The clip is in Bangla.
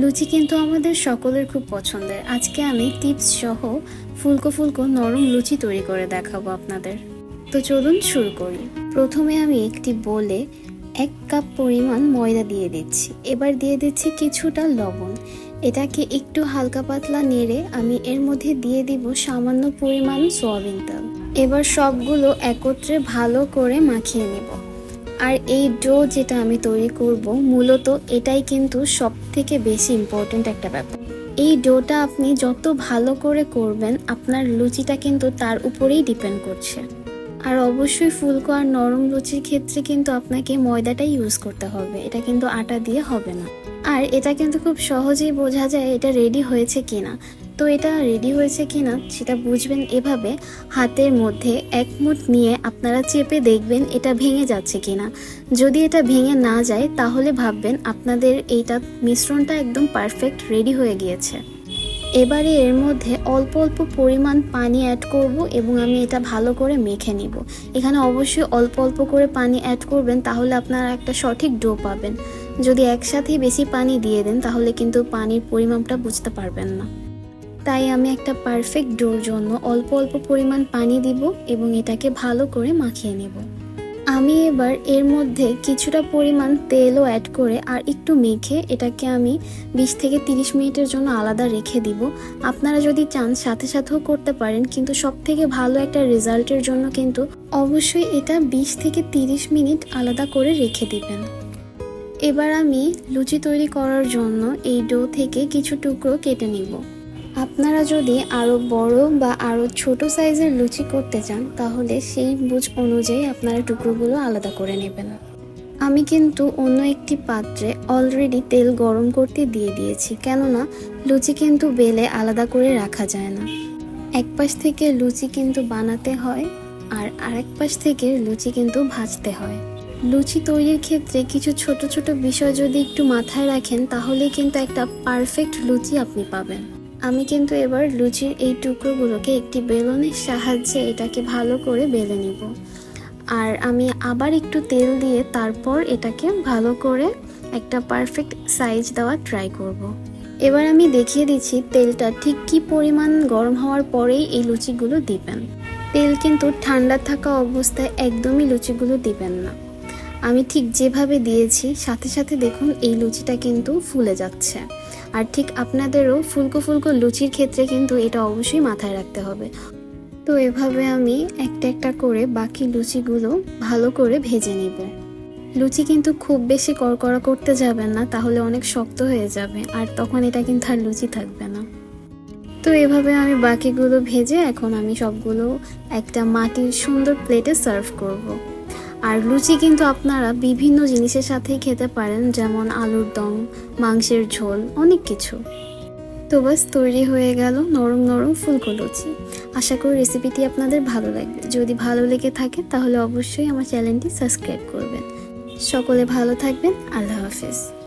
লুচি কিন্তু আমাদের সকলের খুব পছন্দের। আজকে আমি টিপস সহ ফুলকো ফুলকো নরম লুচি তৈরি করে দেখাবো আপনাদের। তো চলুন শুরু করি। প্রথমে আমি একটি বলে এক কাপ পরিমাণ ময়দা দিয়ে দিচ্ছি। এবার দিয়ে দিচ্ছি কিছুটা লবণ। এটাকে একটু হালকা পাতলা নেড়ে আমি এর মধ্যে দিয়ে দিব সামান্য পরিমাণ সোয়াবিন তেল। এবার সবগুলো একত্রে ভালো করে মাখিয়ে নেব। আর এই ডো যেটা আমি তৈরি করব, মূলত এটাই কিন্তু সব থেকে বেশি ইম্পর্ট্যান্ট একটা ব্যাপার। এই ডোটা আপনি যত ভালো করে করবেন, আপনার লুচিটা কিন্তু তার উপরেই ডিপেন্ড করছে। আর অবশ্যই ফুলকো আর নরম লুচির ক্ষেত্রে কিন্তু আপনাকে ময়দাটাই ইউজ করতে হবে। এটা কিন্তু আটা দিয়ে হবে না। আর এটা কিন্তু খুব সহজেই বোঝা যায় এটা রেডি হয়েছে কিনা। তো এটা রেডি হয়েছে কিনা সেটা বুঝবেন এভাবে হাতের মধ্যে এক মুঠ নিয়ে আপনারা চেপে দেখবেন এটা ভেঙে যাচ্ছে কিনা। যদি এটা ভেঙে না যায়, তাহলে ভাববেন আপনাদের এইটা মিশ্রণটা একদম পারফেক্ট রেডি হয়ে গিয়েছে। এবারে এর মধ্যে অল্প অল্প পরিমাণ পানি অ্যাড করব এবং আমি এটা ভালো করে মেখে নিব। এখানে অবশ্যই অল্প অল্প করে পানি অ্যাড করবেন, তাহলে আপনারা একটা সঠিক ডো পাবেন। যদি একসাথেই বেশি পানি দিয়ে দেন, তাহলে কিন্তু পানির পরিমাপটা বুঝতে পারবেন না। তাই আমি একটা পারফেক্ট ডোর জন্য অল্প অল্প পরিমাণ পানি দিব এবং এটাকে ভালো করে মাখিয়ে নেব। আমি এবার এর মধ্যে কিছুটা পরিমাণ তেলও অ্যাড করে আর একটু মেখে এটাকে আমি বিশ থেকে তিরিশ মিনিটের জন্য আলাদা রেখে দিব। আপনারা যদি চান সাথে সাথেও করতে পারেন, কিন্তু সব থেকে ভালো একটা রেজাল্টের জন্য কিন্তু অবশ্যই এটা বিশ থেকে তিরিশ মিনিট আলাদা করে রেখে দিবেন। এবার আমি লুচি তৈরি করার জন্য এই ডো থেকে কিছু টুকরো কেটে নিব। আপনারা যদি আরও বড় বা আরও ছোট সাইজের লুচি করতে চান, তাহলে সেই বুঝ অনুযায়ী আপনারা টুকরোগুলো আলাদা করে নেবেন। আমি কিন্তু অন্য একটি পাত্রে অলরেডি তেল গরম করতে দিয়ে দিয়েছি, কেননা লুচি কিন্তু বেলে আলাদা করে রাখা যায় না। এক পাশ থেকে লুচি কিন্তু বানাতে হয়, আর আরেক পাশ থেকে লুচি কিন্তু ভাজতে হয়। লুচি তৈরির ক্ষেত্রে কিছু ছোট ছোট বিষয় যদি একটু মাথায় রাখেন, তাহলে কিন্তু একটা পারফেক্ট লুচি আপনি পাবেন। আমি কিন্তু এবার লুচির এই টুকরোগুলোকে একটি বেলনের সাহায্যে এটাকে ভালো করে বেলে নিব। আর আমি আবার একটু তেল দিয়ে তারপর এটাকে ভালো করে একটা পারফেক্ট সাইজ দেওয়া ট্রাই করব। এবার আমি দেখিয়ে দিচ্ছি তেলটা ঠিক কি পরিমাণ গরম হওয়ার পরেই এই লুচিগুলো দিবেন। তেল কিন্তু ঠান্ডা থাকা অবস্থায় একদমই লুচিগুলো দিবেন না। আমি ঠিক যেভাবে দিয়েছি, সাথে সাথে দেখুন এই লুচিটা কিন্তু ফুলে যাচ্ছে। আর ঠিক আপনাদেরও ফুলকো ফুলকো লুচির ক্ষেত্রে কিন্তু এটা অবশ্যই মাথায় রাখতে হবে। তো এভাবে আমি একটা একটা করে বাকি লুচিগুলো ভালো করে ভেজে নিব। লুচি কিন্তু খুব বেশি কড়কড়া করতে যাবেন না, তাহলে অনেক শক্ত হয়ে যাবে আর তখন এটা কিন্তু আর লুচি থাকবে না। তো এভাবে আমি বাকিগুলো ভেজে এখন আমি সবগুলো একটা মাটির সুন্দর প্লেটে সার্ভ করব। আর লুচি কিন্তু আপনারা বিভিন্ন জিনিসের সাথেই খেতে পারেন, যেমন আলুর দম, মাংসের ঝোল, অনেক কিছু। তো বাস, তৈরি হয়ে গেল নরম নরম ফুলকো লুচি। আশা করি রেসিপিটি আপনাদের ভালো লাগবে। যদি ভালো লেগে থাকে, তাহলে অবশ্যই আমার চ্যানেলটি সাবস্ক্রাইব করবেন। সকলে ভালো থাকবেন। আল্লাহ হাফিজ।